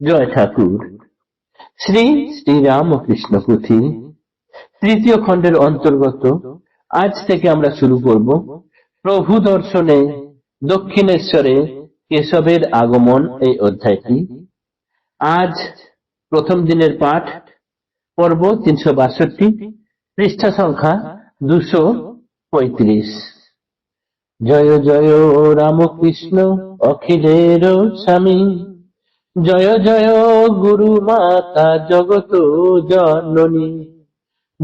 জয় ঠাকুর। শ্রী শ্রী রামকৃষ্ণ পুঁথি, তৃতীয় খণ্ডের অন্তর্গত, আজ থেকে আমরা শুরু করব প্রভু দর্শনে দক্ষিণেশ্বরে কেশবের আগমন এই অধ্যায়টি। আজ প্রথম দিনের পাঠ, পর্ব তিনশো বাষট্টি, পৃষ্ঠা সংখ্যা দুশো পঁয়ত্রিশ। জয় জয় রামকৃষ্ণ, অখিলের স্বামী। জয় জয় গুরু মাতা জগত জননী।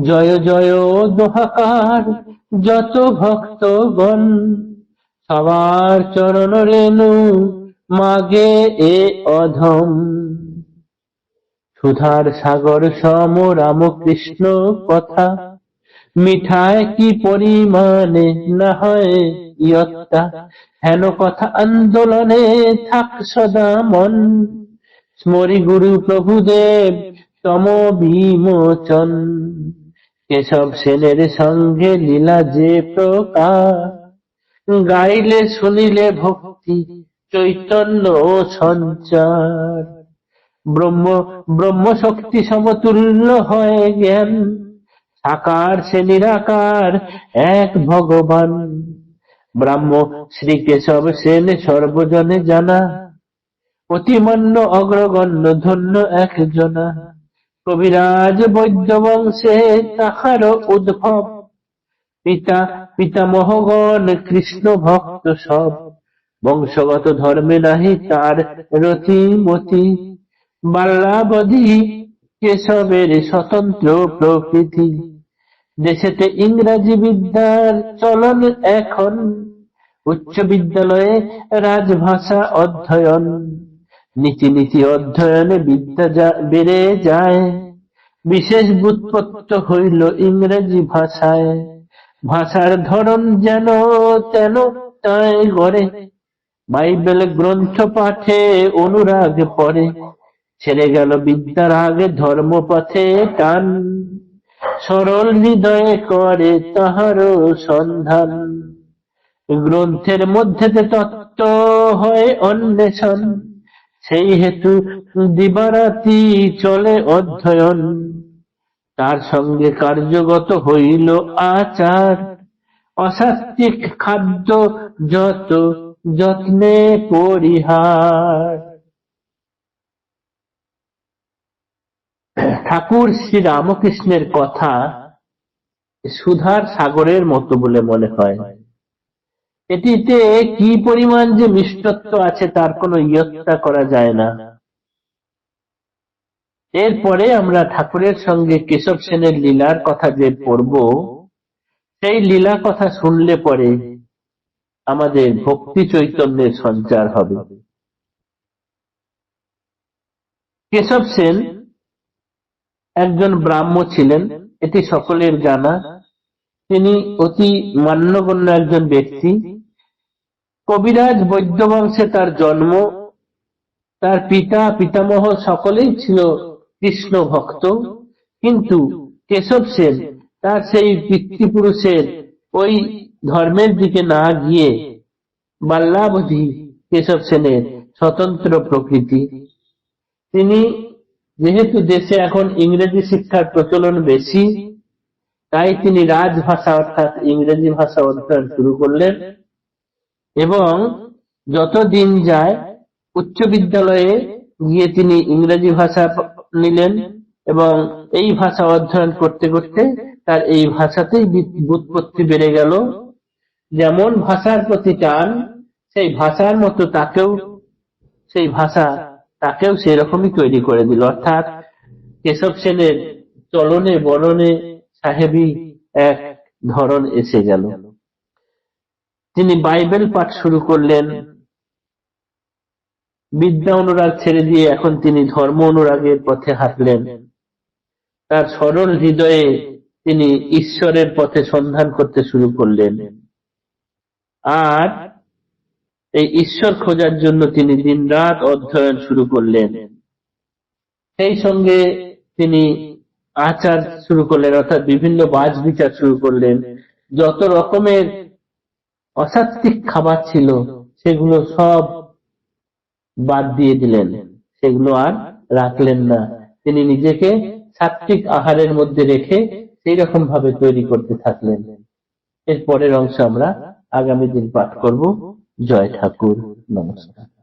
জয় জয় দোহাকার যত ভক্ত ভক্তগণ। সবার চরণ রেণু মাগে এ অধম। সুধার সাগর সম রামকৃষ্ণ কথা মিঠায় কি পরিমাণে না হয়? হেন কথা আন্দোলনে থাক সদা মন। স্মরি গুরু প্রভুদেব তম বিমোচন। কেশব সেনের সঙ্গে লীলা যে প্রকার, গাইলে শুনিলে ভক্তি, চৈতন্য সঞ্চার। ব্রহ্ম ব্রহ্ম শক্তি সমতুল্য হয় জ্ঞান। সাকার সে নিরাকার, এক ভগবান। ব্রাহ্ম শ্রী কেশব সেন সর্বজনে জানা, অতিমান্য অগ্রগণ্য ধন্য একজনা। কবিরাজ বৈদ্য বংশে তাহার উদ্ভব, পিতা পিতামহগণ কৃষ্ণ ভক্ত সব। বংশগত ধর্মে নাহি তার রতিমতি বাল্যাবধি কেশবের স্বতন্ত্র প্রকৃতি। দেশেতে ইংরাজি বিদ্যার চলন এখন উচ্চ বিদ্যালয়ে রাজভাষা অধ্যয়ন। নীতি নীতি অধ্যয়নে বিদ্যা বেড়ে যায়। বিশেষ বুৎপত্ত হইল ইংরেজি ভাষায়। ভাষার ধরন যেন তেন তাই গড়ে। বাইবেল গ্রন্থ পাঠে অনুরাগ পড়ে। ছেড়ে গেল বিদ্যার আগে ধর্মপথে টান। সরল হৃদয়ে করে তাহার সন্ধান। গ্রন্থের মধ্যে তত্ত্ব হয় অন্বেষণ, সেই হেতু দিবারাতি চলে অধ্যয়ন। তার সঙ্গে কার্যগত হইল আচার। অসাত্বিক খাদ্য যত যত্নে পরিহার। ঠাকুর শ্রী রামকৃষ্ণের কথা সুধার সাগরের মতো বলে মনে হয়। এটিতে কি পরিমাণ যে মিষ্টত্ব আছে তার কোনো ইয়ত্তা করা যায় না। এরপরে আমরা ঠাকুরের সঙ্গে কেশব সেনের লীলার কথা যে পড়ব, সেই লীলা কথা শুনলে পরে আমাদের ভক্তি চৈতন্যের সঞ্চার হবে। কেশব সেন একজন ব্রাহ্ম ছিলেন, এটি সকলের জানা। তিনি অতি মান্যগণ্য একজন ব্যক্তি। কবিরাজ বৈদ্য বংশে তার জন্ম। তার পিতা, পিতামহ সকলেই ছিল কৃষ্ণ ভক্ত। কিন্তু কেশব সেন তার সেই পিতৃপুরুষের ওই ধর্মের দিকে না গিয়ে বাল্যাবধি কেশব সেনের স্বতন্ত্র প্রকৃতি। তিনি যেহেতু দেশে এখন ইংরেজি শিক্ষার প্রচলন বেশি, তাই তিনি রাজভাষা অর্থাৎ ইংরেজি ভাষা অধ্যয়ন শুরু করলেন এবং যত দিন যায় উচ্চ বিদ্যালয়ে গিয়ে তিনি ইংরেজি ভাষা নিলেন এবং এই ভাষা অধ্যয়ন করতে করতে তার এই ভাষাতেই বি- ব্যুৎপত্তি বেড়ে গেল। যেমন ভাষার প্রতি টান, সেই ভাষার মতো তাকেও সেই ভাষা তাকেও সেরকমই তৈরি করে দিল। অর্থাৎ কেশব সেনের চলনে, বরণে সাহেবী এক ধরন এসে গেল। তিনি বাইবেল পাঠ শুরু করলেন। বিদ্যা অনুরাগ ছেড়ে দিয়ে এখন তিনি ধর্ম অনুরাগের পথে হাঁটলেন। তার সরল হৃদয়ে তিনি ঈশ্বরের পথে সন্ধান করতে শুরু করলেন। আর এই ঈশ্বর খোঁজার জন্য তিনি দিনরাত অধ্যয়ন শুরু করলেন। সেই সঙ্গে তিনি আচার শুরু করলেন, অর্থাৎ বিভিন্ন বাজ বিচার শুরু করলেন। যত রকমের অসাত্বিক খাবার ছিল, সেগুলো সব বাদ দিয়ে দিলেন। সেগুলো আর রাখলেন না। তিনি নিজেকে সাত্বিক আহারের মধ্যে রেখে সেই রকম ভাবে তৈরি করতে থাকলেন। এর পরের অংশ আমরা আগামী দিন পাঠ করব। জয় ঠাকুর নমস্কার।